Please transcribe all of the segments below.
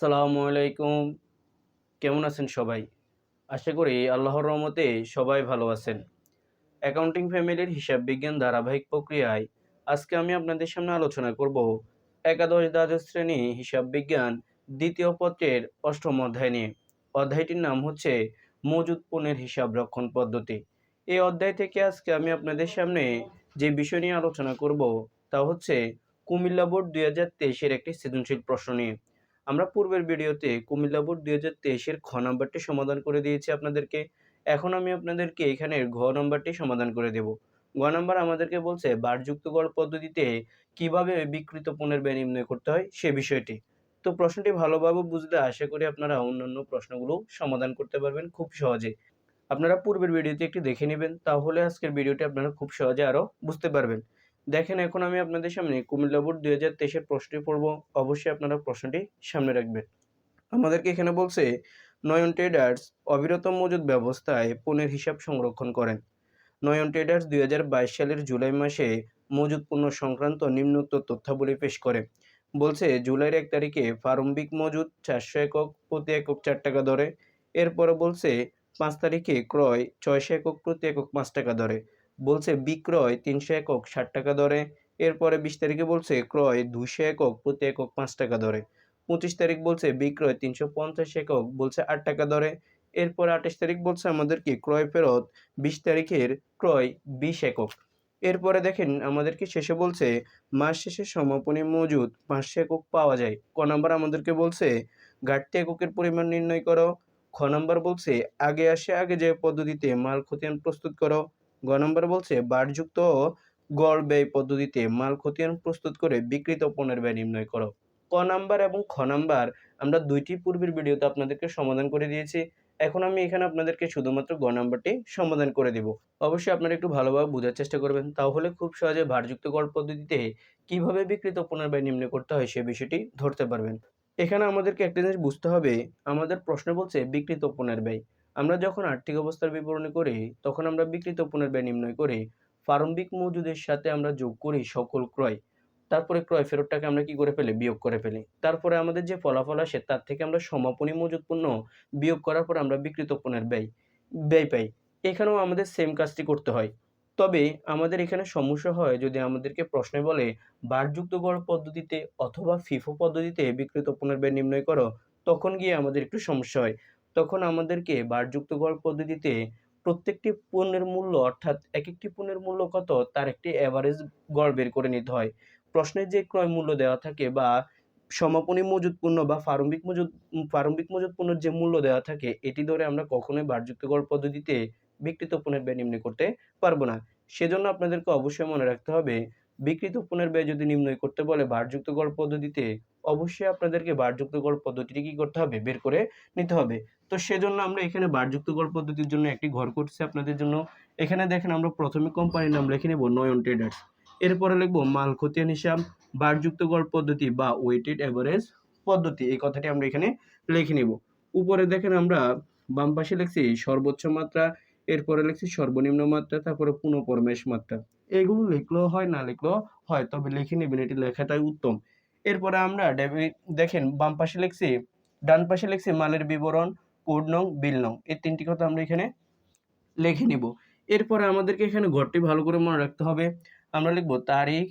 আসসালামু আলাইকুম। কেমন আছেন সবাই? আশা করি আল্লাহর রহমতে সবাই ভালো আছেন। অ্যাকাউন্টিং ফ্যামিলির হিসাব বিজ্ঞান ধারাবাহিক প্রক্রিয়ায় আজকে আমি আপনাদের সামনে আলোচনা করব একাদশ দ্বাদশ শ্রেণি হিসাব বিজ্ঞান দ্বিতীয় পত্রের অষ্টম অধ্যায় নিয়ে। অধ্যায়টির নাম হচ্ছে মজুদ পণ্যের হিসাব রক্ষণ পদ্ধতি। এই অধ্যায় থেকে আজকে আমি আপনাদের সামনে যে বিষয় নিয়ে আলোচনা করব তা হচ্ছে কুমিল্লা বোর্ড দুই হাজার তেইশের একটি সৃজনশীল প্রশ্ন নিয়ে। আমরা পূর্বের ভিডিওতে কুমিল্লা বোর্ড দুই হাজার তেইশের খ নাম্বারটি সমাধান করে দিয়েছি আপনাদেরকে। এখন আমি আপনাদেরকে এখানের ঘ নাম্বারটি সমাধান করে দেব। গ নাম্বার আমাদেরকে বলছে, বারযুক্ত গড় পদ্ধতিতে কীভাবে বিকৃত পণ্যের ব্যয় নির্ণয় করতে হয় সে বিষয়টি। তো প্রশ্নটি ভালোভাবে বুঝলে আশা করি আপনারা অন্যান্য প্রশ্নগুলো সমাধান করতে পারবেন খুব সহজে। আপনারা পূর্বের ভিডিওতে একটি দেখে নেবেন, তাহলে আজকের ভিডিওটি আপনারা খুব সহজে আরও বুঝতে পারবেন। দেখেন, এখন আমি আপনাদের সামনে কুমিল্লা বোর্ড দুই হাজার তেইশের প্রশ্নটি পড়ব। অবশ্যই আপনারা প্রশ্নটি সামনে রাখবেন। আমাদেরকে এখানে বলছে, নয়ন ট্রেডার্স অবিরত মজুদ ব্যবস্থায় পণ্যের হিসাব সংরক্ষণ করেন। নয়ন ট্রেডার্স দুই হাজার বাইশ সালের জুলাই মাসে মজুদ পণ্য সংক্রান্ত নিম্নোক্ত তথ্যাবলী পেশ করে। বলছে, জুলাইয়ের এক তারিখে প্রারম্ভিক মজুদ চারশো একক প্রতি একক চার টাকা দরে। এরপরে বলছে, পাঁচ তারিখে ক্রয় ছয়শো একক প্রতি একক পাঁচ টাকা দরে। বলছে, বিক্রয় তিনশো একক, ষাট টাকা দরে। এরপরে বিশ তারিখে বলছে, ক্রয় দুইশো একক, প্রতি একক পাঁচ টাকা দরে। পঁচিশ তারিখ বলছে, বিক্রয় তিনশো পঞ্চাশ একক, বলছে আট টাকা দরে। এরপর আঠাশ তারিখ বলছে আমাদেরকে ক্রয় ফেরত, বিশ তারিখের ক্রয় বিশ একক। এরপরে দেখেন, আমাদেরকে শেষে বলছে, মাস শেষে সমাপনী মজুদ পাঁচশো একক পাওয়া যায়। ক নাম্বার আমাদেরকে বলছে, ঘাটতি এককের পরিমাণ নির্ণয় করো। খ নাম্বার বলছে, আগে আসে আগে যে পদ্ধতিতে মাল খতিয়ান প্রস্তুত করো। গ নম্বর বলছে, বারযুক্ত গড় ব্যয় পদ্ধতিতে মাল খতিয়ান প্রস্তুত করে বিক্রিত পণ্যের ব্যয় নির্ণয় করো। ক নাম্বার এবং খ নাম্বার আমরা দুইটি পূর্বের ভিডিওতে আপনাদেরকে সমাধান করে দিয়েছি। এখন আমি এখানে আপনাদেরকে শুধুমাত্র গ নাম্বারটি সমাধান করে দিব। অবশ্যই আপনারা একটু ভালোভাবে বোঝার চেষ্টা করবেন, তাহলে খুব সহজে ভারযুক্ত গড় পদ্ধতিতে কীভাবে বিকৃত পণ্যের ব্যয় নির্ণয় করতে হয় সে বিষয়টি ধরতে পারবেন। এখানে আমাদেরকে একটা জিনিস বুঝতে হবে, আমাদের প্রশ্ন বলছে বিকৃত পণ্যের ব্যয়। আমরা যখন আর্থিক অবস্থার বিবরণী করি, তখন আমরা বিকৃত ব্যয় নির্ণয় করি, প্রারম্ভিক মজুদের সাথে আমরা যোগ করি সকল ক্রয়। তারপরে ক্রয় ফেরতটাকে আমরা কি করে ফেলি? বিয়োগ করে ফেলি। তারপরে আমাদের যে ফলাফল আসে, তার থেকে আমরা সমাপনী মজুদ পণ্য বিয়োগ করার পর আমরা বিকৃত পণ্যের ব্যয় ব্যয় পাই। এখানেও আমাদের সেম কাজটি করতে হয়। তবে আমাদের এখানে সমস্যা হয় যদি আমাদেরকে প্রশ্নে বলে, বারযুক্ত গড় পদ্ধতিতে অথবা ফিফো পদ্ধতিতে বিকৃত পণ্যের ব্যয় নির্ণয় করো, তখন গিয়ে আমাদের একটু সমস্যা হয়। তখন আমাদেরকে বারযুক্ত গড় পদ্ধতিতে প্রত্যেকটি পণ্যের মূল্য অর্থাৎ এক একটি পণ্যের মূল্য কত, তার একটি অ্যাভারেজ গড় বের করে নিতে হয়। প্রশ্নে যে ক্রয় মূল্য দেওয়া থাকে বা সমাপনী মজুদ পণ্য বা প্রারম্ভিক মজুদ প্রারম্ভিক মজুদ পণ্যের যে মূল্য দেওয়া থাকে, এটি ধরে আমরা কখনোই বারযুক্ত গড় পদ্ধতিতে বিকৃত পণ্যের ব্যয় নির্ণয় করতে পারব না। সেজন্য আপনাদেরকে অবশ্যই মনে রাখতে হবে বিকৃত পণ্যের ব্যয় যদি নির্ণয় করতে বলে ভারযুক্ত গড় পদ্ধতিতে, অবশ্যই আপনাদেরকে ভারযুক্ত গড় পদ্ধতিটি কি করতে হবে? বের করে নিতে হবে। তো সেজন্য আমরা এখানে বারযুক্ত গড় পদ্ধতির জন্য একটি ঘর করছি আপনাদের জন্য। এখানে দেখেন আমরা প্রথমে কোম্পানির নাম লিখে নেব নয়ন ট্রেডার্স এরপরে লিখব মাল খতিয়ান হিসাব বারযুক্ত গড় পদ্ধতি বা ওয়েটেড অ্যাভারেজ পদ্ধতি। এই কথাটি আমরা এখানে লিখে নেব। উপরে দেখেন আমরা বাম পাশে লিখছি সর্বোচ্চ মাত্রা এরপরে লিখছি সর্বনিম্ন মাত্রা, তারপরে পুনঃপরমেশ মাত্রা। এগুলো লিখলেও হয়, না লিখলেও হয়, তবে লিখে নেবেন, এটি লেখাটাই উত্তম। এরপরে আমরা দেখেন, বাম পাশে লিখছি, ডান পাশে লিখছি মালের বিবরণ, কোড নং, বিল নং, এই তিনটি কথা আমরা এখানে লিখে নিব। এরপরে আমাদেরকে এখানে ঘরটি ভালো করে মনে রাখতে হবে। আমরা লিখব তারিখ,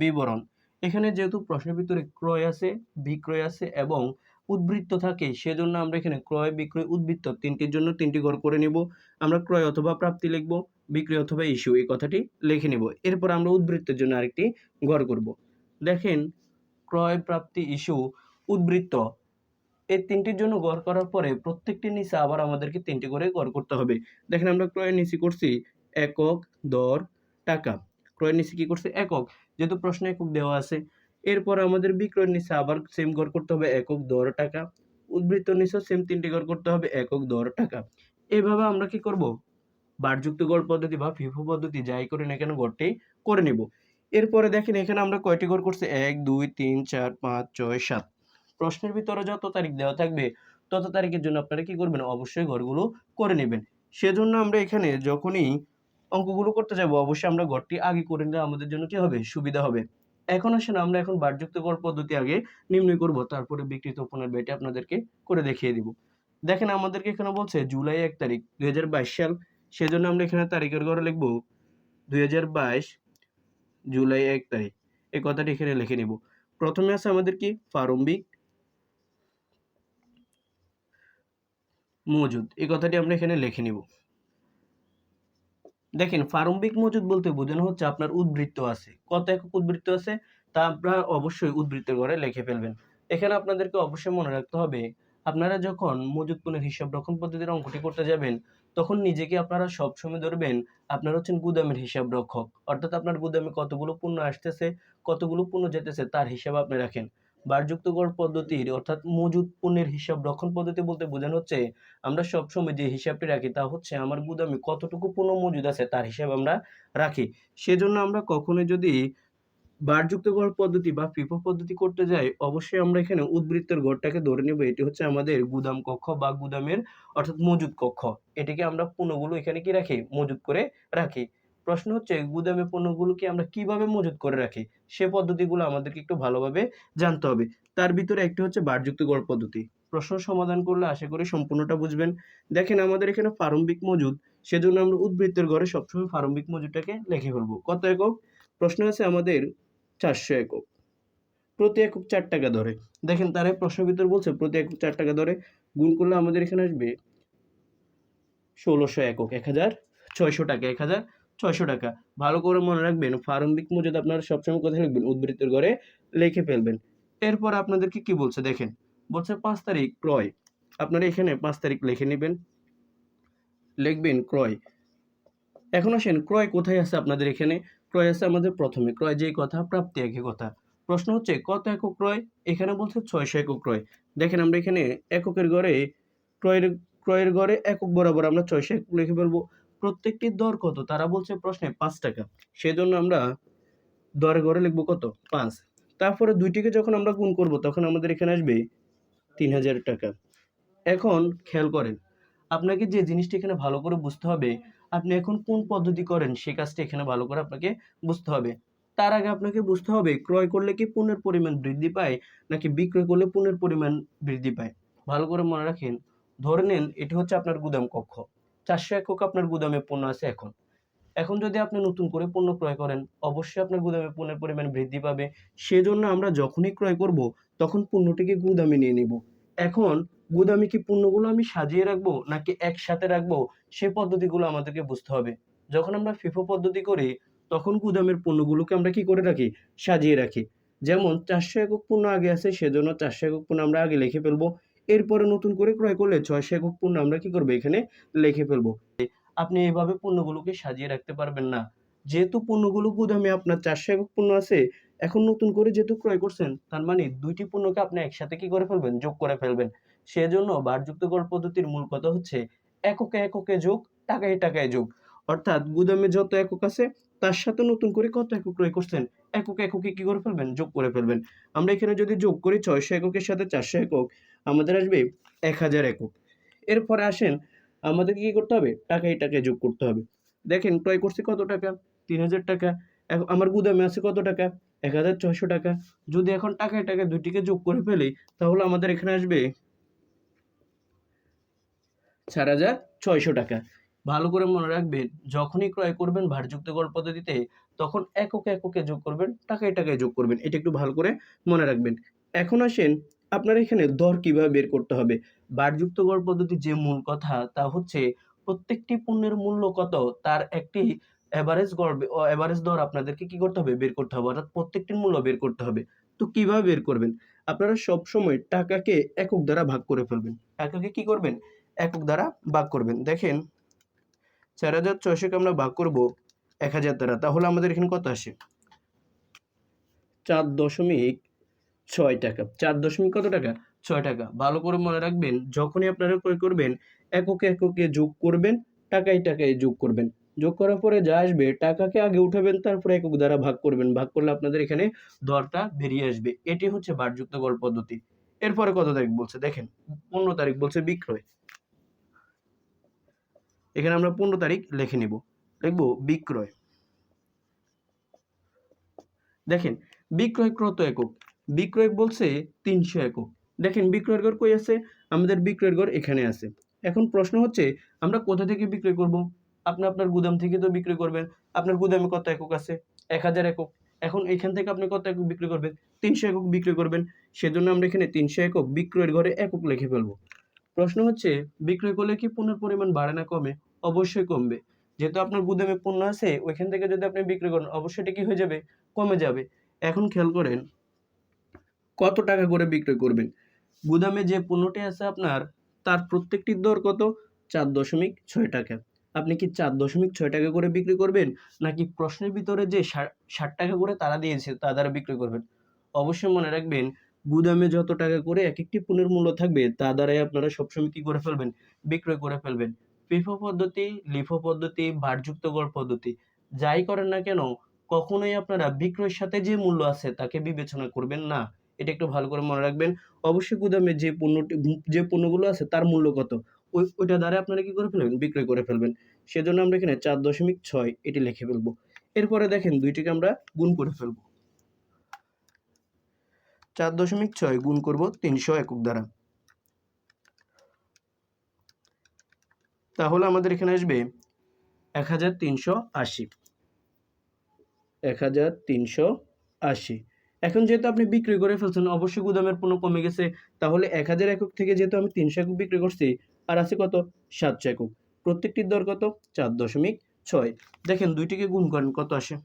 বিবরণ। এখানে যেহেতু প্রশ্নের ভিতরে ক্রয় আছে, বিক্রয় আছে এবং উদ্বৃত্ত থাকে, সেজন্য আমরা এখানে ক্রয়, বিক্রয়, উদ্বৃত্ত তিনটির জন্য তিনটি ঘর করে নিব। আমরা ক্রয় অথবা প্রাপ্তি লিখব, বিক্রয় অথবা ইস্যু এই কথাটি লিখে নিব। এরপর আমরা উদ্বৃত্তের জন্য আরেকটি ঘর করব। দেখেন, ক্রয়, প্রাপ্তি ইস্যু উদ্বৃত্ত এই তিনটির জন্য গড় করার পরে প্রত্যেকটির নিচে আবার আমাদেরকে তিনটি করে গড় করতে হবে। দেখেন, আমরা ক্রয়ের নিচে করছি একক দর টাকা। ক্রয়ের নিচে কি করছে? একক। যেহেতু প্রশ্ন একক দেওয়া আছে এরপর আমাদের বিক্রয়ের নিচে আবার সেম গড় করতে হবে একক দর টাকা। উদ্বৃত্ত নিচে সেম তিনটি গড় করতে হবে একক দর টাকা। এভাবে আমরা কি করব? বারযুক্ত গড় পদ্ধতি বা ফিফো পদ্ধতি যাই করে না কেন গড়টি করে নিব। এরপরে দেখেন এখানে আমরা কয়টি গড় করছি? এক, দুই, তিন, চার, পাঁচ, ছয়, সাত। প্রশ্নের ভিতরে যত তারিখ দেওয়া থাকবে, তত তারিখের জন্য আপনারা কি করবেন? অবশ্যই ঘরগুলো করে নেবেন। সেজন্য আমরা এখানে যখনই অঙ্কগুলো করতে যাব, অবশ্যই আমরা ঘরটি আগে করে নিলে আমাদের জন্য কি হবে? সুবিধা হবে। এখন আসেন আমরা এখন বারযুক্ত গড় পদ্ধতি আগে নির্ণয় করব, তারপরে বিক্রিত পণ্যের ব্যয়টা আপনাদেরকে করে দেখিয়ে দিব। দেখেন, আমাদেরকে এখানে বলছে জুলাই এক তারিখ দু হাজার বাইশ সাল। সেজন্য আমরা এখানে তারিখের ঘরে লিখব দুই হাজার বাইশ, জুলাই এক তারিখ। এই কথাটি এখানে লিখে নিব। প্রথমে আছে আমাদের কি? প্রারম্ভিক মজুদ। এই কথাটি আমরা এখানে লিখে নিব। দেখেন, প্রারম্ভিক মজুদ বলতে বোঝানো হচ্ছে আপনার উদ্বৃত্ত আছে। কত একক উদ্বৃত্ত আছে? তা আপনারা অবশ্যই উদ্বৃত্তের ঘরে লিখে ফেলবেন। এখানে আপনাদেরকে অবশ্যই মনে রাখতে হবে, আপনারা যখন মজুদ পণ্যের হিসাব রক্ষণ পদ্ধতির অঙ্কটি করতে যাবেন, তখন নিজেকে আপনারা সবসময় ধরবেন, আপনারা হচ্ছেন গুদামের হিসাব রক্ষক। অর্থাৎ আপনার গুদামে কতগুলো পণ্য আসতেছে, কতগুলো পণ্য যেতেছে, তার হিসাব আপনি রাখেন। বারযুক্ত গড় পদ্ধতির অর্থাৎ মজুদ পণ্যের হিসাব রক্ষণ পদ্ধতি বলতে বোঝানো হচ্ছে, আমরা সবসময় যে হিসাবটি রাখি তা হচ্ছে আমার গুদামে কতটুকু পণ্য মজুদ আছে তার হিসাব আমরা রাখি। সেজন্য আমরা কখনোই যদি বারযুক্ত গড় পদ্ধতি বা ফিফো পদ্ধতি করতে যাই, অবশ্যই আমরা এখানে উদ্বৃত্তের গড়টাকে ধরে নেব, এটি হচ্ছে আমাদের গুদাম কক্ষ বা গুদামের অর্থাৎ মজুদ কক্ষ। এটিকে আমরা পণ্যগুলো এখানে কি রাখি? মজুদ করে রাখি। প্রশ্ন হচ্ছে গুদামে পণ্যগুলোকে আমরা কীভাবে মজুত করে রাখি? সে পদ্ধতিগুলো আমাদেরকে একটু ভালোভাবে জানতে হবে। তার ভিতরে একটি হচ্ছে বারযুক্ত গড় পদ্ধতি। প্রশ্ন সমাধান করলে আশা করি সম্পূর্ণটা বুঝবেন। দেখেন, আমাদের এখানে প্রারম্ভিক মজুদ সেজন্য আমরা উদ্বৃত্তের ঘরে সবসময় প্রারম্ভিক মজুদটাকে লিখে ফেলব। কত একক? প্রশ্ন আছে আমাদের চারশো একক। প্রতি একক চার টাকা ধরে। দেখেন, তার প্রশ্ন ভিতর বলছে, প্রতি একক চার টাকা ধরে গুণ করলে আমাদের এখানে আসবে ষোলোশো একক, এক হাজার ছয়শো টাকা, এক হাজার ছয়শো টাকা। ভালো করে মনে রাখবেন, প্রারম্ভিক মজুদ আপনারা সবসময় কোথায় লিখবেন? উদ্বৃত্তের ঘরে লিখে ফেলবেন। এরপর আপনাদেরকে কি বলছে দেখেন? বলছে পাঁচ তারিখ ক্রয়। আপনারা এখানে পাঁচ তারিখ লিখে নেবেন। লিখবেন ক্রয়। এখন আসেন, ক্রয় কোথায় আছে আপনাদের এখানে? ক্রয় আছে আমাদের প্রথমে। ক্রয় যেই কথা, প্রাপ্তি একই কথা। প্রশ্ন হচ্ছে, কত একক ক্রয়? এখানে বলছে ছয়শো একক ক্রয়। দেখেন আমরা এখানে এককের ঘরে, ক্রয়ের ক্রয়ের ঘরে একক বরাবর আমরা ছয়শো একক লিখে ফেলব। প্রত্যেকটির দর কত? তারা বলছে প্রশ্নে পাঁচ টাকা। সেজন্য আমরা দরের ঘরে লিখব কত? পাঁচ। তারপরে দুইটিকে যখন আমরা গুণ করব, তখন আমাদের এখানে আসবে তিন হাজার টাকা। এখন খেয়াল করেন, আপনাকে যে জিনিসটি এখানে ভালো করে বুঝতে হবে, আপনি এখন কোন পদ্ধতি করেন, সে কাজটি এখানে ভালো করে আপনাকে বুঝতে হবে। তার আগে আপনাকে বুঝতে হবে, ক্রয় করলে কি পণ্যের পরিমাণ বৃদ্ধি পায়, নাকি বিক্রয় করলে পণ্যের পরিমাণ বৃদ্ধি পায়? ভালো করে মনে রাখেন। ধরে নেন, এটি হচ্ছে আপনার গুদাম কক্ষ। চারশো একক আপনার গুদামে পণ্য আছে এখন। এখন যদি আপনি নতুন করে পণ্য ক্রয় করেন, অবশ্যই আপনার গুদামে পণ্যের পরিমাণ বৃদ্ধি পাবে। সেজন্য আমরা যখনই ক্রয় করব, তখন পণ্যটিকে গুদামে নিয়ে নিব। এখন গুদামে কি পণ্যগুলো আমি সাজিয়ে রাখব, নাকি একসাথে রাখব, সে পদ্ধতিগুলো আমাদেরকে বুঝতে হবে। যখন আমরা ফিফো পদ্ধতি করি, তখন গুদামের পণ্যগুলোকে আমরা কি করে রাখি? সাজিয়ে রাখি। যেমন, চারশো একক পণ্য আগে আছে, সেজন্য চারশো একক পণ্য আমরা আগে লিখে ফেলব। এরপরে নতুন করে ক্রয় করলে ছয়শো একক পণ্য আমরা কি করব এখানে লিখে ফেলব। আপনি এভাবে পণ্যগুলোকে সাজিয়ে রাখতে পারবেন না। যেহেতু পণ্যগুলো গুদামে আপনার চারশো একক পণ্য আছে, এখন নতুন করে যেহেতু ক্রয় করছেন, তার মানে দুইটি পণ্যকে আপনি একসাথে কি করে ফেলবেন? যোগ করে ফেলবেন। সেজন্য বারযুক্ত গড় পদ্ধতির মূল কথা হচ্ছে এককে এককে যোগ, টাকায় টাকায় যোগ। অর্থাৎ গুদামে যত একক আছে, তার সাথে নতুন করে কত একক ক্রয় করছেন, একক এককে কি করে ফেলবেন? যোগ করে ফেলবেন। আমরা এখানে যদি যোগ করি ছয়শো এককের সাথে চারশো একক আমাদের আসবে এক হাজার একক। এরপরে আসেন আমাদের কি করতে হবে? টাকায় টাকায় যোগ করতে হবে। দেখেন, ক্রয় করছি কত টাকা? তিন হাজার টাকা। আমার গুদামে আছে কত টাকা? এক হাজার ছয়শো টাকা। যদি এখন টাকায় টাকায় দুটিকে যোগ করে ফেলি, তাহলে আমাদের এখানে আসবে চার হাজার ছয়শো টাকা। ভালো করে মনে রাখবেন, যখনই ক্রয় করবেন ভারযুক্ত গড় পদ্ধতিতে, তখন একক এককে যোগ করবেন টাকায় টাকায় যোগ করবেন। এটা একটু ভালো করে মনে রাখবেন। এখন আসেন আপনার এখানে দর কীভাবে বের করতে হবে? বারযুক্ত গড় পদ্ধতির যে মূল কথা, তা হচ্ছে প্রত্যেকটি পণ্যের মূল্য কত, তার একটি এভারেজ গড় এভারেজ দর আপনাদেরকে কি করতে হবে? বের করতে হবে, অর্থাৎ প্রত্যেকটির মূল্য বের করতে হবে। তো কীভাবে বের করবেন? আপনারা সব সময় টাকাকে একক দ্বারা ভাগ করে ফেলবেন। টাকাকে কি করবেন? একক দ্বারা ভাগ করবেন। দেখেন, চার হাজার ছয়শোকে আমরা ভাগ করব এক হাজার দ্বারা, তাহলে আমাদের এখানে কত আসে? চার দশমিক ছয় টাকা। চার দশমিক কত টাকা? ছয় টাকা। ভালো করে মনে রাখবেন, যখনই আপনারা ক্রয় করবেন, এককে এককে যোগ করবেন, টাকায় টাকায় যোগ করবেন। যোগ করার পরে যা আসবে, টাকাকে আগে উঠাবেন, তারপরে একক দ্বারা ভাগ করবেন। ভাগ করলে আপনাদের এখানে দরটা বেরিয়ে আসবে। এটি হচ্ছে বারযুক্ত গড় পদ্ধতি। এরপরে কত তারিখ বলছে? দেখেন, পনেরো তারিখ বলছে বিক্রয়। এখানে আমরা পনেরো তারিখ লিখে নিব। লিখব বিক্রয়। দেখেন, বিক্রয় কত একক? বিক্রয় বলছে তিনশো একক। দেখেন, বিক্রয়ের ঘর কই আছে? আমাদের বিক্রয়ের ঘর এখানে আছে। এখন প্রশ্ন হচ্ছে, আমরা কোথা থেকে বিক্রয় করব? আপনি আপনার গুদাম থেকে তো বিক্রি করবেন। আপনার গুদামে কত একক আছে? এক হাজার একক। এখন এখান থেকে আপনি কত একক বিক্রি করবেন? তিনশো একক বিক্রি করবেন। সেজন্য আমরা এখানে তিনশো একক বিক্রয়ের ঘরে একক লিখে ফেলব। প্রশ্ন হচ্ছে, বিক্রয় করলে কি পণ্যের পরিমাণ বাড়ে না কমে? অবশ্যই কমবে। যেহেতু আপনার গুদামে পণ্য আছে, ওইখান থেকে যদি আপনি বিক্রি করেন, অবশ্যই এটা কি হয়ে যাবে? কমে যাবে। এখন খেয়াল করেন কত টাকা করে বিক্রয় করবেন? গুদামে যে পণ্যটি আছে আপনার, তার প্রত্যেকটির দর কত? চার দশমিক ছয় টাকা। আপনি কি চার দশমিক ছয় টাকা করে বিক্রি করবেন? নাকি প্রশ্নের ভিতরে যে ষাট টাকা করে তারা দিয়েছে, তা দ্বারা বিক্রি করবেন? অবশ্যই মনে রাখবেন, গুদামে যত টাকা করে এক একটি পণ্যের মূল্য থাকবে, তা দ্বারাই আপনারা সবসময় কী করে ফেলবেন? বিক্রয় করে ফেলবেন। পিফো পদ্ধতি, লিফো পদ্ধতি ভারযুক্ত গড় পদ্ধতি, যাই করেন না কেন, কখনোই আপনারা বিক্রয়ের সাথে যে মূল্য আছে, তাকে বিবেচনা করবেন না। এটা একটু ভালো করে মনে রাখবেন। অবশ্যই গুদামে যে পণ্যটি, যে পণ্যগুলো আছে তার মূল্য কত? ওই, ওইটা দ্বারা আপনারা কী করে ফেলবেন? বিক্রয় করে ফেলবেন। সেজন্য আমরা এখানে চার দশমিক ছয় এটি লিখে ফেলব। এরপরে দেখেন দুইটিকে আমরা গুণ করে ফেলব। চার দশমিক ছয় গুণ করব তিনশো একক দ্বারা। তাহলে আমাদের এখানে আসবে এক হাজার তিনশো আশি। এক হাজার তিনশো আশি। এখন যেহেতু আপনি বিক্রি করে ফেলছেন, অবশ্যই গুদামের পণ্য কমে গেছে। তাহলে এক হাজার একক থেকে যেহেতু আমি তিনশো একক বিক্রি করছি, আর আছে কত? সাতশো একক। প্রত্যেকটির দর কত? চার দশমিক ছয়। দেখেন, দুইটিকে গুণ করেন, কত আসে?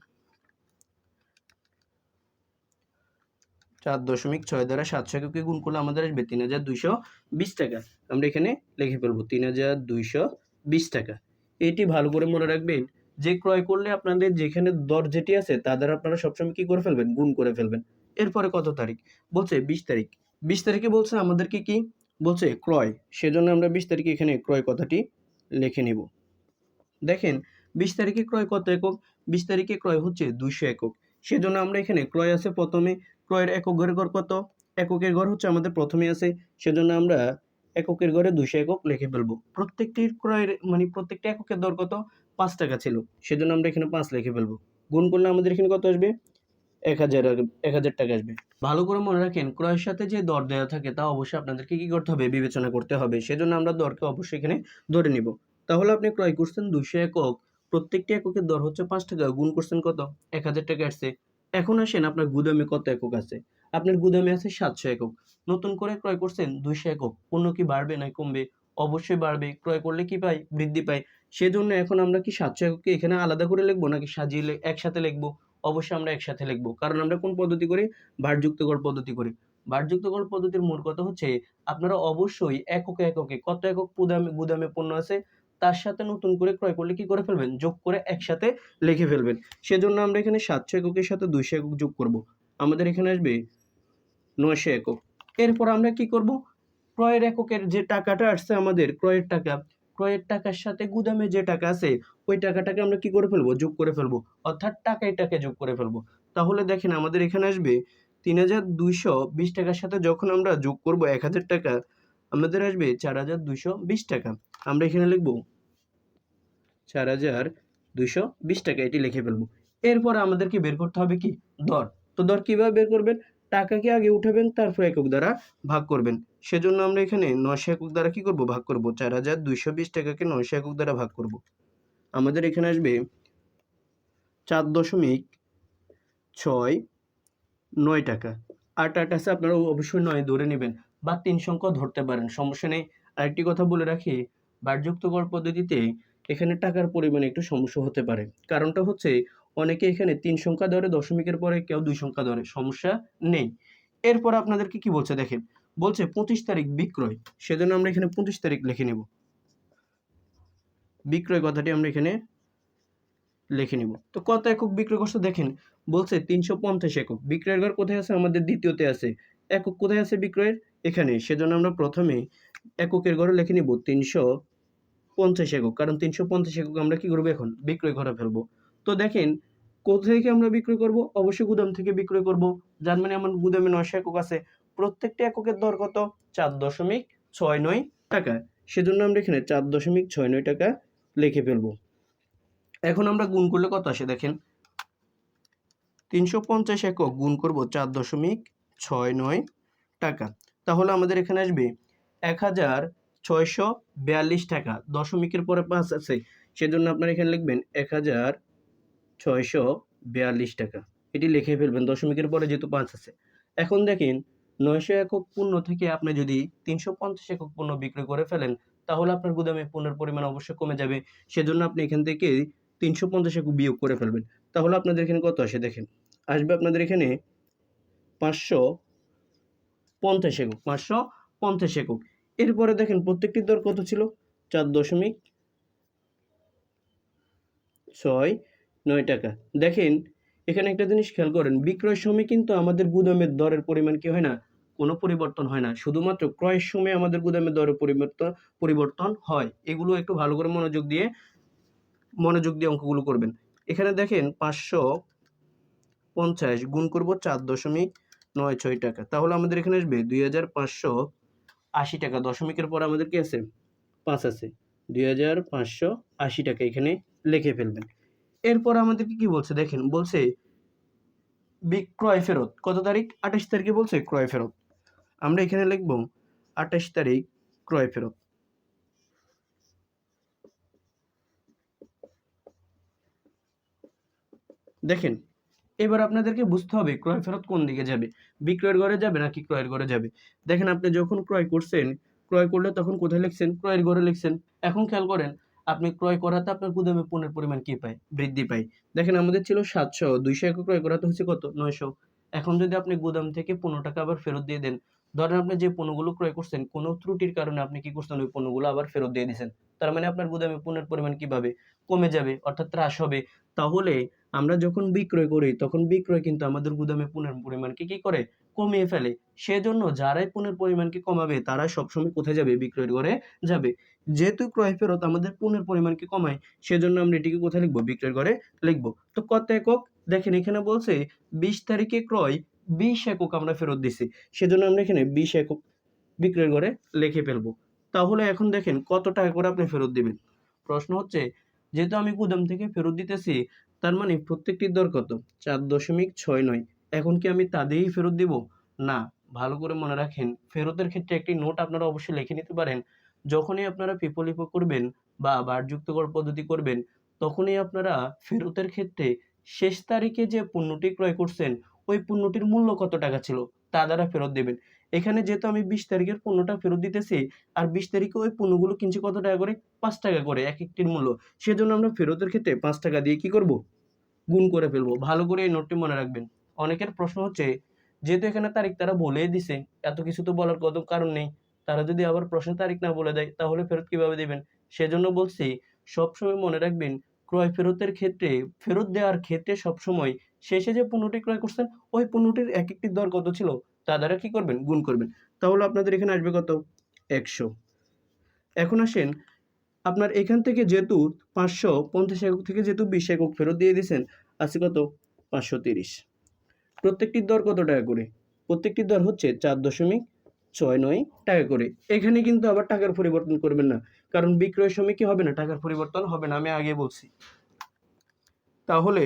চার দশমিক ছয় দ্বারা সাতশো এককে গুণ করলে আমাদের আসবে তিন হাজার দুইশো বিশ টাকা। আমরা এখানে লিখে ফেলব, তিন হাজার দুইশো বিশ টাকা। এটি ভালো করে মনে রাখবেন যে ক্রয় করলে আপনাদের যেখানে দর যেটি আছে তা দ্বারা আপনারা সবসময় কি করে ফেলবেন? গুণ করে ফেলবেন। এরপরে কত তারিখ? বলছে বিশ তারিখ। বিশ তারিখে বলছে আমাদেরকে কি? বলছে ক্রয়। সেজন্য আমরা বিশ তারিখে এখানে ক্রয় কথাটি লিখে নিব। দেখেন, বিশ তারিখে ক্রয় কত একক? বিশ তারিখে ক্রয় হচ্ছে দুইশো একক। সেজন্য আমরা এখানে ক্রয় আছে প্রথমে। ক্রয়ের একক ঘরের ঘর কত? এককের ঘর হচ্ছে আমাদের প্রথমে আছে। সেজন্য আমরা এককের ঘরে দুইশো একক লিখে ফেলব। প্রত্যেকটির ক্রয়ের মানে প্রত্যেকটা এককের দর কত? পাঁচ টাকা ছিল। সেজন্য আমরা এখানে পাঁচ লিখে ফেলব। গুণ করলে আমাদের এখানে কত আসবে? এক হাজার এক হাজার টাকা আসবে। ভালো করে মনে রাখেন, ক্রয়ের সাথে যে দর দেওয়া থাকে তা অবশ্যই আপনাদেরকে কি করতে হবে? বিবেচনা করতে হবে। সেজন্য আমরা দরকে অবশ্যই এখানে ধরে নিব। তাহলে আপনি ক্রয় করছেন দুইশো একক। প্রত্যেকটি এককের দর হচ্ছে পাঁচ টাকা। গুণ করছেন কত? এক হাজার টাকা আসছে। এখন আসেন আপনার গুদামে কত একক আছে? আপনার গুদামে আছে সাতশো একক। নতুন করে ক্রয় করছেন দুইশো একক। পণ্য কি বাড়বে না কমবে? অবশ্যই বাড়বে। ক্রয় করলে কি পাই? বৃদ্ধি পায়। সেজন্য এখন আমরা কি সাতশো এককে এখানে আলাদা করে লিখব নাকি সাজিয়ে একসাথে লিখব? অবশ্যই আমরা একসাথে লিখব। কারণ আমরা কোন পদ্ধতি করি? ভারযুক্ত গড় পদ্ধতি করি। ভারযুক্ত গড় পদ্ধতির মূল কথা হচ্ছে, আপনারা অবশ্যই এককে এককে কত একক গুদামে গুদামে পণ্য আছে, তার সাথে নতুন করে ক্রয় করলে কি করে ফেলবেন? যোগ করে একসাথে লিখে ফেলবেন। সেজন্য আমরা এখানে সাতশো এককের সাথে দুইশো একক যোগ করব। আমাদের এখানে আসবে নয়শো একক। এরপর আমরা কি করব? ক্রয়ের এককের যে টাকাটা আসছে আমাদের ক্রয়ের টাকা, ক্রয়ের টাকার সাথে গুদামে যে টাকা আছে, ওই টাকাটাকে আমরা কি করে ফেলব? যোগ করে ফেলব। অর্থাৎ টাকা যোগ করে ফেলব। তাহলে দেখেন আমাদের এখানে আসবে তিন হাজার দুইশো বিশ টাকার সাথে যখন আমরা যোগ করব এক হাজার টাকা, আমাদের আসবে চার হাজার দুইশো বিশ টাকা। আমরা এখানে লিখব চার হাজার দুইশো বিশ টাকা, এটি লিখে ফেলব। এরপর আমাদেরকে বের করতে হবে কি? দর। তো দর কীভাবে বের করবেন? টাকাকে আগে উঠাবেন, তারপর একক দ্বারা ভাগ করবেন। সেজন্য আমরা এখানে নশো একক দ্বারা কি করব? ভাগ করব। চার হাজার দুইশো বিশ টাকাকে নশো একক দ্বারা ভাগ করব। আমাদের এখানে আসবে চার দশমিক ছয় নয় টাকা। আট আট আছে আপনারা অবশ্যই নয় ধরে নেবেন বা তিন সংখ্যা ধরতে পারেন, সমস্যা নেই। আরেকটি কথা বলে রাখি, বারযুক্ত গড় পদ্ধতিতে এখানে টাকার পরিমাণে একটু সমস্যা হতে পারে। কারণটা হচ্ছে অনেকে এখানে তিন সংখ্যা ধরে, দশমিকের পরে কেউ দুই সংখ্যা ধরে, সমস্যা নেই। এরপর আপনাদেরকে কি বলছে দেখেন বলছে পঁচিশ তারিখ বিক্রয়। সেজন্য আমরা এখানে পঁচিশ তারিখ লিখে নেব। বিক্রয় কথাটি আমরা এখানে লিখে নিব। তো কত একক বিক্রয় করছে দেখেন, বলছে তিনশো পঞ্চাশ একক। বিক্রয়ের ঘর কোথায় আছে? আমাদের দ্বিতীয়তে আছে। একক কোথায় আছে বিক্রয়ের? এখানে। সেজন্য আমরা প্রথমে এককের ঘরে লিখে নিব তিনশো পঞ্চাশ একক। কারণ তিনশো পঞ্চাশ একক আমরা কি করব এখন? বিক্রয় করে ফেলব। তো দেখেন, কোথা থেকে আমরা বিক্রয় করব? অবশ্যই গুদাম থেকে বিক্রয় করব। যার মানে আমার গুদামে নয়শো একক আছে। প্রত্যেকটা এককের দর কত? চার দশমিক ছয় নয় টাকা। সেজন্য আমরা এখানে চার দশমিক ছয় নয় টাকা লিখে ফেলব। এখন আমরা গুণ করলে কত আসে দেখেন? তিনশো পঞ্চাশ একক গুণ করব চার দশমিক ছয় নয় টাকা। তাহলে আমাদের এখানে আসবে এক হাজার ছয়শো বিয়াল্লিশ টাকা। দশমিকের পরে পাঁচ আছে। সেজন্য আপনারা এখানে লিখবেন এক হাজার ছয়শো বিয়াল্লিশ টাকা। এটি লিখে ফেলবেন। দশমিকের পরে যেহেতু পাঁচ আছে। এখন দেখেন নয়শো একক পণ্য থেকে আপনি যদি তিনশো পঞ্চাশ একক পণ্য বিক্রি করে ফেলেন, তাহলে আপনার গুদামে পণ্যের পরিমাণ অবশ্যই কমে যাবে। সেজন্য আপনি এখান থেকে তিনশো পঞ্চাশ একক বিয়োগ করে ফেলবেন। তাহলে আপনাদের এখানে কত আসে দেখেন? আসবে আপনাদের এখানে পাঁচশো পঞ্চাশ একক, পাঁচশো পঞ্চাশ একক। এরপরে দেখেন প্রত্যেকটির দর কত ছিল? চার দশমিক ছয় নয় টাকা। দেখেন, এখানে একটা জিনিস খেয়াল করেন বিক্রয়ের সময় কিন্তু আমাদের গুদামের দরের পরিমাণ কি হয় না? কোনো পরিবর্তন হয় না। শুধুমাত্র ক্রয়ের সময় আমাদের গুদামের দরে পরিবর্তন পরিবর্তন হয়। এগুলো একটু ভালো করে মনোযোগ দিয়ে মনোযোগ দিয়ে অঙ্কগুলো করবেন। এখানে দেখেন পাঁচশো পঞ্চাশ গুণ করব চার দশমিক নয় ছয় টাকা। তাহলে আমাদের এখানে আসবে দুই হাজার পাঁচশো আশি টাকা। দশমিকের পর আমাদের কি আছে? পাঁচ আছে। দুই হাজার পাঁচশো আশি টাকা এখানে লিখে ফেলবেন। এরপর আমাদেরকে কি বলছে? দেখেন, বলছে বিক্রয় ফেরত। কত তারিখ? আঠাশ তারিখে বলছে ক্রয় ফেরত। আমরা এখানে লিখব আঠাশ তারিখ ক্রয় ফেরত। দেখেন, এবার আপনাদেরকে বুঝতে হবে ক্রয় ফেরত কোন দিকে যাবে? বিক্রয়ের ঘরে যাবে নাকি ক্রয়ের ঘরে যাবে? দেখেন, আপনি যখন ক্রয় করছেন, ক্রয় করলে তখন কোথায় লিখছেন? ক্রয়ের ঘরে লিখছেন। এখন খেয়াল করেন, আপনি ক্রয় করাতে আপনার গুদামে পণ্যের পরিমাণ কি পায়? বৃদ্ধি পায়। দেখেন, আমাদের ছিল সাতশো, দুইশো একক ক্রয় করাতে হচ্ছে কত? নয়শো। এখন যদি আপনি গুদাম থেকে পনেরো টাকা আবার ফেরত দিয়ে দেন ধরেন আপনি যে পণ্যগুলো ক্রয় করছেন, কোনো ত্রুটির কারণে আপনি কি করছেন? ওই পণ্যগুলো আবার ফেরত দিয়ে দিয়েছেন। তার মানে আপনার গুদামে পণ্যের পরিমাণ কীভাবে কমে যাবে, অর্থাৎ হ্রাস হবে? তাহলে আমরা যখন বিক্রয় করি, তখন বিক্রয় কিন্তু আমাদের গুদামে পণ্যের পরিমাণকে কি করে? কমিয়ে ফেলে। সেজন্য যারাই পণ্যের পরিমাণকে কমাবে তারা সবসময় কোথায় যাবে? বিক্রয়ের ঘরে যাবে। যেহেতু ক্রয় ফেরত আমাদের পণ্যের পরিমাণকে কমায়, সেজন্য আমরা এটিকে কোথায় লিখব? বিক্রয়ের ঘরে লিখব। তো কত একক? দেখেন এখানে বলছে, বিশ তারিখে ক্রয় বিশ একক আমরা ফেরত দিছি। সেজন্য আমরা এখানে বিশ একক বিক্রয় করে লিখে ফেলব। তাহলে এখন দেখেন কত টাকা করে আপনি ফেরত দিবেন। প্রশ্ন হচ্ছে, যেহেতু আমি গুদাম থেকে ফেরত দিতেছি, তার মানে প্রত্যেকটির দর কত? চার দশমিক ছয় নয়। এখন কি আমি তাদেরই ফেরত দিব? না। ভালো করে মনে রাখেন, ফেরতের ক্ষেত্রে একটি নোট আপনারা অবশ্যই লিখে নিতে পারেন। যখনই আপনারা পিপলিপ করবেন বা বারযুক্ত কর পদ্ধতি করবেন, তখনই আপনারা ফেরতের ক্ষেত্রে শেষ তারিখে যে পণ্যটি ক্রয় করছেন ওই পণ্যটির মূল্য কত টাকা ছিল তা দ্বারা ফেরত দেবেন। এখানে যেহেতু আমি বিশ তারিখের পণ্যটা ফেরত দিতেছি, আর বিশ তারিখে ওই পণ্যগুলো কিনছি কত টাকা করে? পাঁচ টাকা করে, এক একটির মূল্য। সেজন্য আমরা ফেরতের ক্ষেত্রে পাঁচ টাকা দিয়ে কি করব? গুণ করে ফেলব। ভালো করে এই নোটটি মনে রাখবেন। অনেকের প্রশ্ন হচ্ছে, যেহেতু এখানে তারিখ তারা বলে দিছে, এত কিছু তো বলার কত কারণ নেই। তারা যদি আবার প্রশ্নের তারিখ না বলে দেয়, তাহলে ফেরত কীভাবে দেবেন? সেজন্য বলছি, সবসময় মনে রাখবেন ক্রয় ফেরতের ক্ষেত্রে, ফেরত দেওয়ার ক্ষেত্রে সবসময় শেষে যে পণ্যটি ক্রয় করছেন, ওই পণ্যটির এক একটি দর কত ছিল, তা দ্বারা কি করবেন? গুণ করবেন। তাহলে আপনাদের এখানে আসবে কত? একশো। এখন আসেন, আপনার এখান থেকে যেহেতু পাঁচশো পঞ্চাশ একক থেকে যেহেতু বিশ একক ফেরত দিয়ে দিয়েছেন, আছে কত? পাঁচশো তিরিশ। প্রত্যেকটির দর কত টাকা করে? প্রত্যেকটির দর হচ্ছে চার দশমিক ছয় নয় টাকা করে। এখানে কিন্তু আবার টাকার পরিবর্তন করবেন না। কারণ বিক্রয়ের সময় কি হবে না, টাকার পরিবর্তন হবে না, আমি আগে বলছি। তাহলে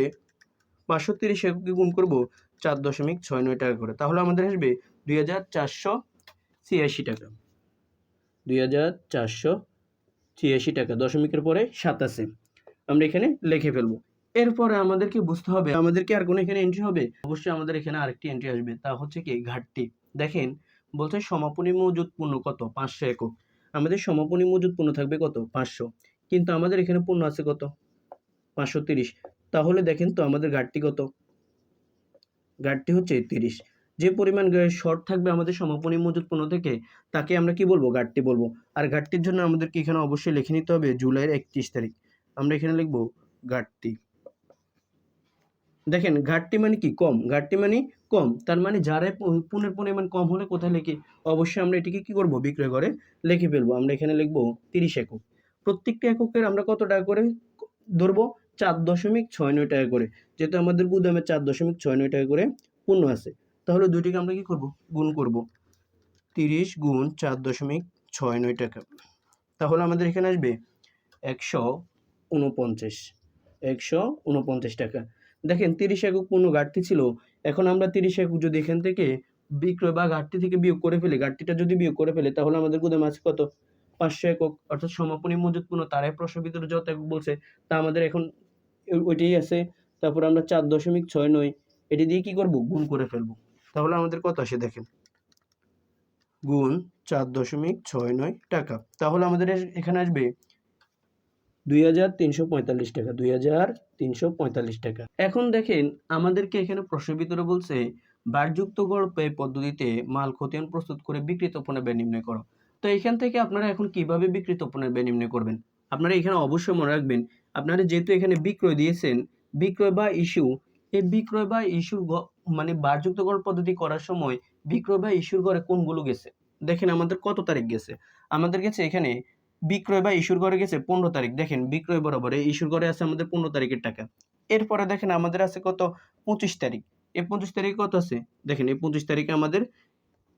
পাঁচশো তিরিশ এককে গুণ করব চার দশমিক ছয় নয় টাকা করে। তাহলে আমাদের আসবে দুই হাজার চারশো ছিয়াশি টাকা। দুই হাজার চারশো ছিয়াশি টাকা, দশমিকের পরে সাতাশে আমরা এখানে লিখে ফেলব। এরপরে আমাদেরকে বুঝতে হবে, আমাদেরকে আর কোনো এখানে এন্ট্রি হবে? অবশ্যই আমাদের এখানে আরেকটি এন্ট্রি আসবে, তা হচ্ছে কি ঘাটতি। দেখেন, বলছে সমাপনী মজুদ পণ্য কত? পাঁচশো একক। আমাদের সমাপনী মজুদ পণ্য থাকবে কত? পাঁচশো। কিন্তু আমাদের এখানে পণ্য আছে কত? পাঁচশো তিরিশ। তাহলে দেখেন তো আমাদের ঘাটতি কত? ঘাটতি হচ্ছে তিরিশ। যে পরিমাণ শর্ট থাকবে আমাদের সমাপনী মজুদ পণ্য থেকে, তাকে আমরা কি বলব? ঘাটতি বলব। আর ঘাটতির জন্য আমাদেরকে এখানে অবশ্যই লিখে নিতে হবে জুলাইয়ের একত্রিশ তারিখ। আমরা এখানে লিখব ঘাটতি। দেখেন, ঘাটতি মানে কি? কম। ঘাটতি মানে কম, তার মানে যারা পুনের পরিমাণ কম হলে কোথায় লিখি? অবশ্যই আমরা এটিকে কি করব? বিক্রয় করে লিখে ফেলব। আমরা এখানে লিখব তিরিশ একক। প্রত্যেকটি এককের আমরা কত টাকা করে ধরবো? চার দশমিক ছয় নয় টাকা করে। যেহেতু আমাদের গুদামে চার দশমিক ছয় নয় টাকা করে পণ্য আছে, তাহলে দুইটিকে আমরা কি করব? গুণ করব। তিরিশ গুণ চার দশমিক ছয় নয় টাকা। তাহলে আমাদের এখানে আসবে একশো উনপঞ্চাশ। একশো উনপঞ্চাশ টাকা। দেখেন তিরিশ একক পণ্য ঘাটতি ছিল এখন আমরা তিরিশ যদি এখান থেকে বিক্রয় বা ঘাটতি থেকে বিয়োগ করে ফেলি। ঘাটতিটা যদি বিয়োগ করে ফেলি, তাহলে আমাদের গুদাম আছে কত? পাঁচশো একক, অর্থাৎ সমাপনী মজুত পণ্য। তারাই প্রশ্নের ভিতরে যত একক বলছে, তা আমাদের এখন ওইটাই আছে। তারপর আমরা চার দশমিক ছয় নয়, এটি দিয়ে কি করব? গুণ করে ফেলব। তাহলে আমাদের কত আসে দেখেন? গুণ চার দশমিক ছয় নয় টাকা। তাহলে আমাদের এখানে আসবে দুই হাজার তিনশো পঁয়তাল্লিশ টাকা, দুই হাজার তিনশো পঁয়তাল্লিশ টাকা। এখন দেখেন, আমাদেরকে এখানে প্রশ্নের ভিতরে বলছে, বারযুক্ত গড় পদ্ধতিতে মাল খতিয়ান প্রস্তুত করে বিকৃত পণ্যের ব্যয় নির্ণয় করো। তো এখান থেকে আপনারা এখন কীভাবে বিকৃত পণ্যের ব্যয় নির্ণয় করবেন? আপনারা এখানে অবশ্যই মনে রাখবেন, আপনারা যেহেতু এখানে বিক্রয় দিয়েছেন, বিক্রয় বা ইস্যু, এই বিক্রয় বা ইস্যুর মানে বারযুক্ত গড় পদ্ধতি করার সময় বিক্রয় বা ইস্যুর ঘরে কোনগুলো গেছে? দেখেন, আমাদের কত তারিখ গেছে? আমাদের গেছে এখানে বিক্রয় বা ইস্যুর ঘরে গেছে পনেরো তারিখ। দেখেন, বিক্রয় বরাবর ইস্যুর ঘরে আছে আমাদের পনেরো তারিখের টাকা। এরপরে দেখেন, আমাদের আছে কত? পঁচিশ তারিখ। এই পঁচিশ তারিখ কত আছে? দেখেন, এই পঁচিশ তারিখে আমাদের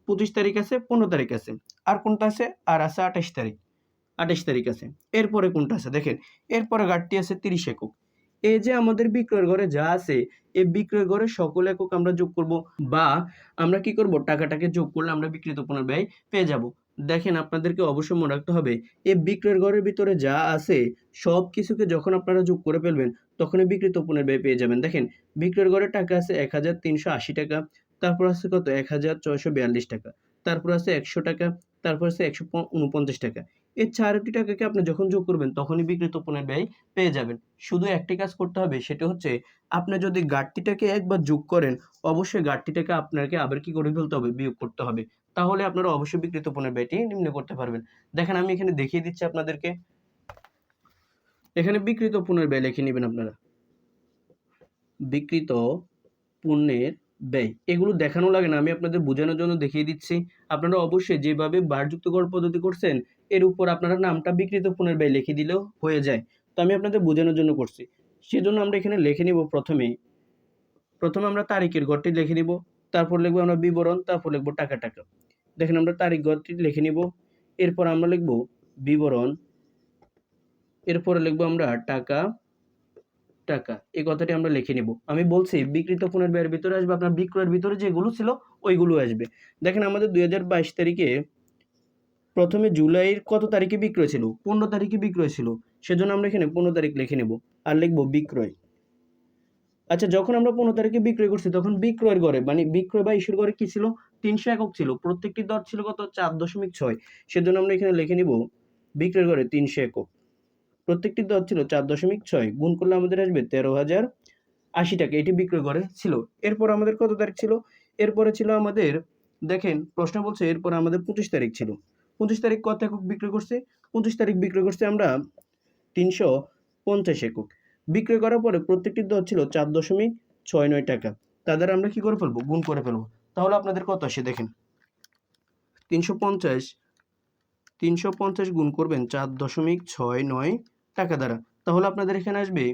পঁচিশ তারিখ আছে, পনেরো তারিখ আছে। আর কোনটা আছে? আর আছে আঠাশ তারিখ। আঠাশ তারিখ আছে। এরপরে কোনটা আছে? দেখেন, এরপরে ঘাটতি আছে তিরিশ একক। এই যে আমাদের বিক্রয়ের ঘরে যা আছে, এই বিক্রয় ঘরে সকল একক আমরা যোগ করব বা আমরা কি করব? টাকাটাকে যোগ করলে আমরা বিক্রিত পণ্যের ব্যয় পেয়ে যাব। দেখেন আপনাদেরকে অবশ্যই মনে রাখতে হবে, এই বিক্রয়ের ঘরের ভিতরে যা আছে, সব কিছুকে যখন আপনারা যোগ করে ফেলবেন, তখনই বিক্রিত পণ্যের ব্যয় পেয়ে যাবেন। দেখেন, বিক্রয়ের ঘরে টাকা আছে এক হাজার তিনশো আশি টাকা, তারপর আছে কত? এক হাজার ছয়শো বিয়াল্লিশ টাকা, তারপর আছে একশো টাকা, তারপর আছে একশো উনপঞ্চাশ টাকা। এই চারটি টাকাকে আপনি যখন যোগ করবেন, তখনই বিক্রিত পণ্যের ব্যয় পেয়ে যাবেন। শুধু একটি কাজ করতে হবে, সেটা হচ্ছে আপনি যদি ঘাটতিটাকে একবার যোগ করেন, অবশ্যই ঘাটতিটাকে আপনাকে আবার কি করে ফেলতে হবে? বিয়োগ করতে হবে। তাহলে আপনারা অবশ্যই বিক্রিত পণ্যের ব্যয়টি নির্ণয় করতে পারবেন। দেখেন, আমি এখানে দেখিয়ে দিচ্ছি আপনাদেরকে। এখানে বিক্রিত পণ্যের ব্যয় লিখে নেবেন আপনারা। বিক্রিত পণ্যের ব্যয়। এগুলো দেখানো লাগে না, আমি আপনাদের বোঝানোর জন্য দেখিয়ে দিচ্ছি। আপনারা অবশ্যই যেভাবে বারযুক্ত গড় পদ্ধতি করছেন, এর উপর আপনারা নামটা বিক্রিত পণ্যের ব্যয় লিখে দিলেও হয়ে যায়। তো আমি আপনাদের বোঝানোর জন্য করছি। সেজন্য আমরা এখানে লিখে নিব প্রথমে। প্রথমে আমরা তারিখের ঘরটি লিখে নিব, তারপর লিখব আমরা বিবরণ, তারপর লিখব টাকা টাকা। দেখেন আমরা তারিখ ঘরটি লিখে নিব। এরপর আমরা লিখব বিবরণ। এরপরে লিখব আমরা টাকা টাকা। এই কথাটি আমরা লিখে নিব। আমি বলছি, বিক্রিত পণ্যের ব্যয়ের ভিতরে আসবে, আপনার বিক্রয়ের ভিতরে যেগুলো ছিল, ওইগুলো আসবে। দেখেন আমাদের দুই হাজার বাইশ তারিখে প্রথমে জুলাইয়ের কত তারিখে বিক্রয় ছিল? পনেরো তারিখে বিক্রয় ছিল। সেজন্য আমরা এখানে পনেরো তারিখ লিখে নেব আর লিখব বিক্রয়। আচ্ছা যখন আমরা পনেরো তারিখে বিক্রয় করছি, তখন বিক্রয়ের ঘরে মানে বিক্রয় বা ইস্যুর ঘরে কী ছিল? তিনশো একক ছিল। প্রত্যেকটি দর ছিল কত? চার দশমিক ছয়। সেজন্য আমরা এখানে লিখে নিব, বিক্রয় করে তিনশো একক। প্রত্যেকটি দর ছিল চার দশমিক ছয়, গুণ করলে আমাদের আসবে তেরো হাজার আশি টাকা। এটি বিক্রয় করে ছিল। এরপর আমাদের কত তারিখ ছিল? এরপরে ছিল আমাদের, দেখেন, প্রশ্ন বলছে, এরপর আমাদের পঁচিশ তারিখ ছিল। পঁচিশ তারিখ কত একক বিক্রয় করছে? পঁচিশ তারিখ বিক্রয় করছে আমরা তিনশো পঞ্চাশ একক। বিক্রয় করার পরে প্রত্যেকটি দর ছিল চার দশমিক ছয় নয় টাকা। তাদের আমরা কি করে ফেলব? গুণ করে ফেলব। তাহলে আপনাদের কত আসে দেখেন? তিনশো পঞ্চাশ। তিনশো পঞ্চাশ গুণ করবেন চার দশমিক ছয় নয় টাকা দ্বারা। তাহলে আপনাদের এখানে আসবে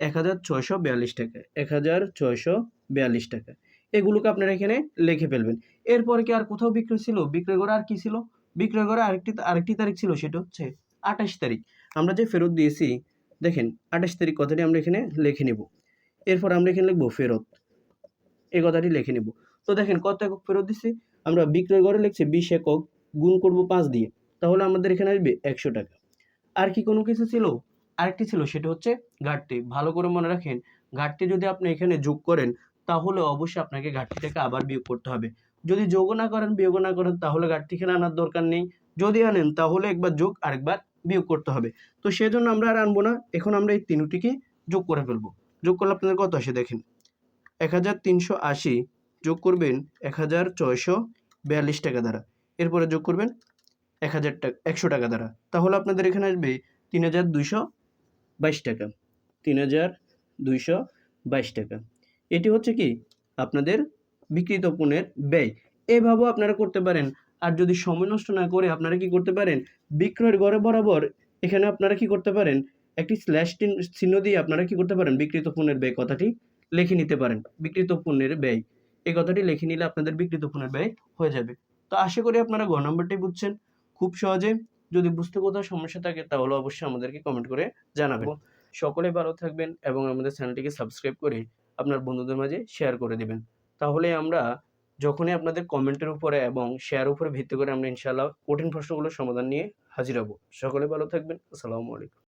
এক হাজার ছয়শো বিয়াল্লিশ টাকা এক হাজার ছয়শো বিয়াল্লিশ টাকা। এগুলোকে আপনারা এখানে লিখে ফেলবেন। এরপরে কি আর কোথাও বিক্রয় ছিল? বিক্রয় করা আর কি ছিল? বিক্রয় করা আরেকটি আরেকটি তারিখ ছিল, সেটা হচ্ছে আঠাশ তারিখ। আমরা যে ফেরত দিয়েছি, দেখেন আঠাশ তারিখ কথাটি আমরা এখানে লিখে নেব। এরপর আমরা এখানে লিখব ফেরত। এই কথাটি লিখে নেব। তো দেখেন কত একক ফেরত দিচ্ছি আমরা বিক্রয় করে লিখছি বিশ একক গুণ করব পাঁচ দিয়ে। তাহলে আমাদের এখানে আসবে একশো টাকা। আর কি কোনো কিছু ছিল? আরেকটি ছিল, সেটা হচ্ছে ঘাটতি। ভালো করে মনে রাখেন, ঘাটতি যদি আপনি এখানে যোগ করেন, তাহলে অবশ্যই আপনাকে ঘাটতিটাকে আবার বিয়োগ করতে হবে। যদি যোগও না করেন, বিয়োগ না করেন, তাহলে ঘাটতি এখানে আনার দরকার নেই। যদি আনেন, তাহলে একবার যোগ, আরেকবার বিয়োগ করতে হবে। তো সেজন্য আমরা আর আনব না। এখন আমরা এই তিনটিকে যোগ করে ফেলব। যোগ করলে আপনাদের কত আসে দেখেন? এক হাজার তিনশো আশি যোগ করবেন এক হাজার ছয়শো বিয়াল্লিশ টাকা দ্বারা। এরপরে যোগ করবেন এক হাজার টাকা, একশো টাকা দ্বারা। তাহলে আপনাদের এখানে আসবে তিন হাজার দুইশো বাইশ টাকা। তিন হাজার দুইশো বাইশ টাকা। এটি হচ্ছে কি? আপনাদের বিক্রিত পণ্যের ব্যয়। এভাবেও আপনারা করতে পারেন। আর যদি সময় নষ্ট না করে আপনারা কি করতে পারেন? বিক্রয়ের গড়ে বরাবর এখানে আপনারা কি করতে পারেন? একটি স্ল্যাশ চিহ্ন দিয়ে আপনারা কি করতে পারেন? বিক্রিত পণ্যের ব্যয় কথাটি লিখে নিতে পারেন। বিক্রিত পণ্যের ব্যয়। এই কথাটি লিখে নিলে আপনাদের পণ্যের ব্যয় হয়ে যাবে। তো আশা করি আপনারা গ নম্বরটি বুঝছেন। খুব সহজে যদি বুঝতে কোথাও সমস্যা থাকে তাহলে অবশ্যই আমাদেরকে কমেন্ট করে জানাবেন। সকলে ভালো থাকবেন এবং আমাদের চ্যানেলটিকে সাবস্ক্রাইব করে আপনার বন্ধুদের মাঝে শেয়ার করে দিবেন। তাহলে আমরা যখনই আপনাদের কমেন্টের উপরে এবং শেয়ার উপরে ভিত্তি করে আমরা ইনশাআল্লাহ কঠিন প্রশ্নগুলোর সমাধান নিয়ে হাজির হব। সকলে ভালো থাকবেন। আসসালামু আলাইকুম।